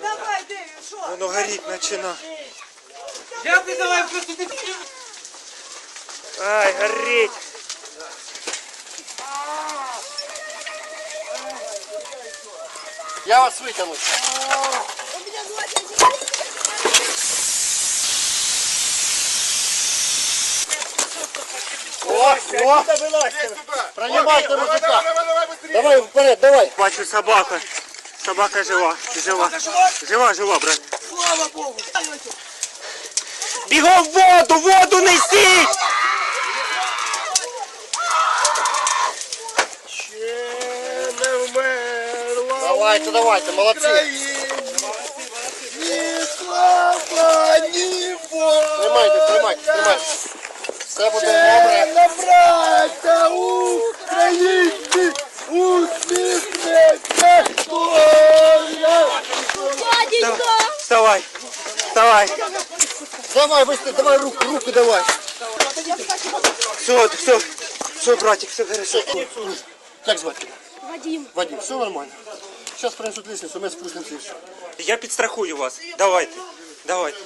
Давай, Деві, що? Воно горіть почина. Я ти давай просто ти. Ай, горіть. Я вас витягну. О, о, принимайте мужика. Давай вперед, давай. Бачу собака. Собака жива. Жива. Жива, жива, брат. Слава Богу. Бігом в воду, воду несіть! Давайте, давайте, молодці. Тримайте, тримайте, тримайте. Все буде добре. Вставай. Вставай. Давай, быстро, давай руку, руку давай. Все, все. Все, братик, все хорошо. Как звать тебя? Вадим. Вадим, все нормально. Сейчас принесут лестницу, мы спустимся еще. Я підстрахую вас. Давайте. Давайте.